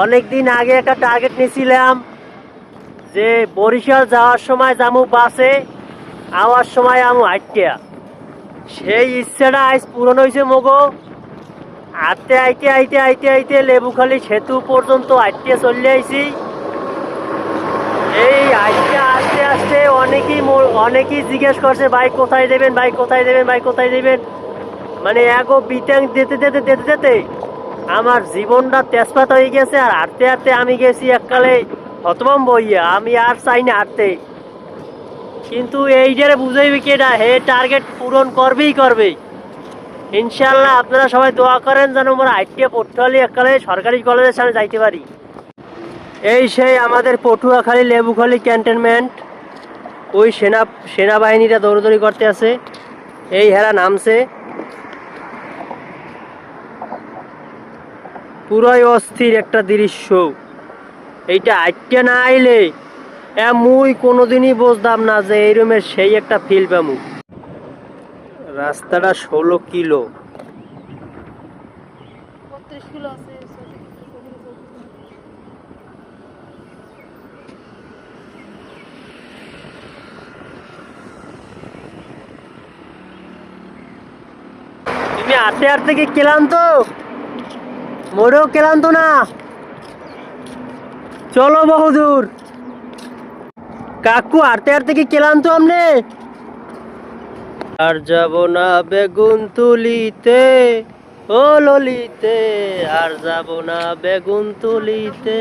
অনেক দিন আগে একটা টার্গেট নিয়েছিলাম যে বরিশাল যাওয়ার সময় যাব বাসে, আওয়ার সময় আমু হাইটিয়া সেই ইচ্ছাটা আজ পূরণ হয়েছে মগো। আটতে আইতে আইতে আইতে আইতে লেবুখালি সেতু পর্যন্ত আইতে চলে আইছি। এই আইতে আস্তে আস্তে অনেকেই অনেকেই জিজ্ঞেস করছে, ভাই, কোথায় দেবেন? ভাই, কোথায় দেবেন? ভাই, কোথায় দেবেন? মানে এগো বিটাং দিতে দিতে দিতে দিতে আমার জীবনটা তেজপাত হয়ে গেছে আর হাঁটতে হাঁটতে আমি গেছি এককালে হতবম বইয়া। আমি আর চাই না হাঁটতে। কিন্তু এই যে বুঝাইবে কেটা হে টার্গেট পূরণ করবেই করবে। ইনশাল্লাহ আপনারা সবাই দোয়া করেন যেন আমরা আইটিএ হলে এককালে সরকারি কলেজের সামনে যাইতে পারি। এই সেই আমাদের পটুয়াখালী লেবুখালী ক্যান্টনমেন্ট। ওই সেনা সেনাবাহিনীরা দৌড়দৌড়ি করতে আছে। এই হেরা নামছে। পুরোই অস্থির একটা দৃশ্য। এইটা আইটা না আইলে এ মুই কোনোদিনই বুঝতাম না যে এই রুমের সেই একটা ফিল পামু। রাস্তাটা ষোলো কিলো। তুমি আটতে আটতে কি ক্লান্ত? মোড়েও ক্লান্ত না। চলো বহুদূর কাকু আটতে আটতে কি ক্লান্ত আমনে আর যাব না বেগুন তুলিতে ও ললিতে। আর যাব না বেগুন তুলিতে।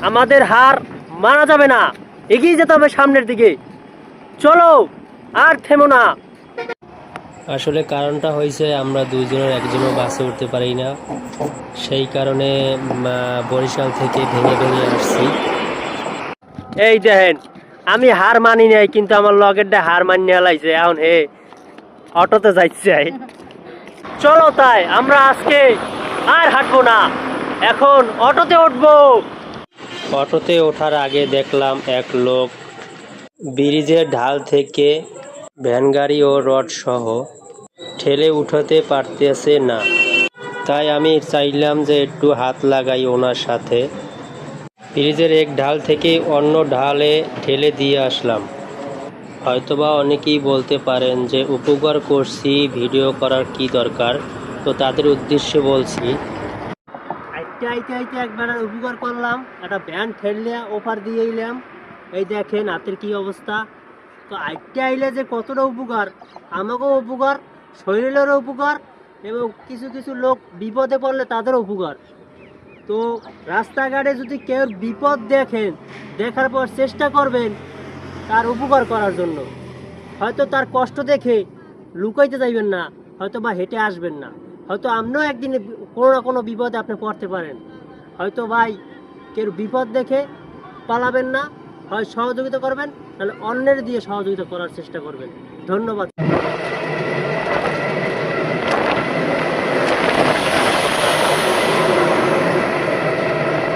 আমাদের হার মানা যাবে না। এগিয়ে যেতে হবে সামনের দিকে। চলো আর থেমো না। আসলে কারণটা হয়েছে আমরা দুইজনের একজনও বাসে উঠতে পারি না। সেই কারণে বরিশাল থেকে ভেঙে ভেঙে আসছি। এই দেখেন আমি হার মানি নাই কিন্তু আমার লগেরটা হার মানি হেলাইছে এখন হে অটোতে যাইছে চলো তাই আমরা আজকে আর হাঁটবো না। এখন অটোতে উঠবো। অটোতে ওঠার আগে দেখলাম এক লোক ব্রিজের ঢাল থেকে ভ্যানগাড়ি ও রড সহ ঠেলে উঠাতে পারতেছে না। তাই আমি চাইলাম যে একটু হাত লাগাই ওনার সাথে। ব্রিজের এক ঢাল থেকে অন্য ঢালে ঠেলে দিয়ে আসলাম। হয়তোবা অনেকেই বলতে পারেন যে উপকার করছি, ভিডিও করার কি দরকার? তো তাদের উদ্দেশ্যে বলছি। একবার উপকার করলাম। একটা ব্যান ঠেললে ওপার দিয়ে এলাম এই দেখেন হাতের কি অবস্থা। তো আইতে আইলে যে কতটা উপকার, আমাকেও উপকার, শরীরেরও উপকার এবং কিছু কিছু লোক বিপদে পড়লে তাদেরও উপকার। তো রাস্তাঘাটে যদি কেউ বিপদ দেখেন, দেখার পর চেষ্টা করবেন তার উপকার করার জন্য। হয়তো তার কষ্ট দেখে লুকাইতে যাইবেন না, হয়তো বা হেঁটে আসবেন না। হয়তো আপনিও একদিন কোনো না কোনো বিপদে আপনি পড়তে পারেন। হয়তো ভাই কেউ বিপদ দেখে পালাবেন না, হয় সহযোগিতা করবেন তাহলে অন্যের দিয়ে সহযোগিতা করার চেষ্টা করবেন। ধন্যবাদ।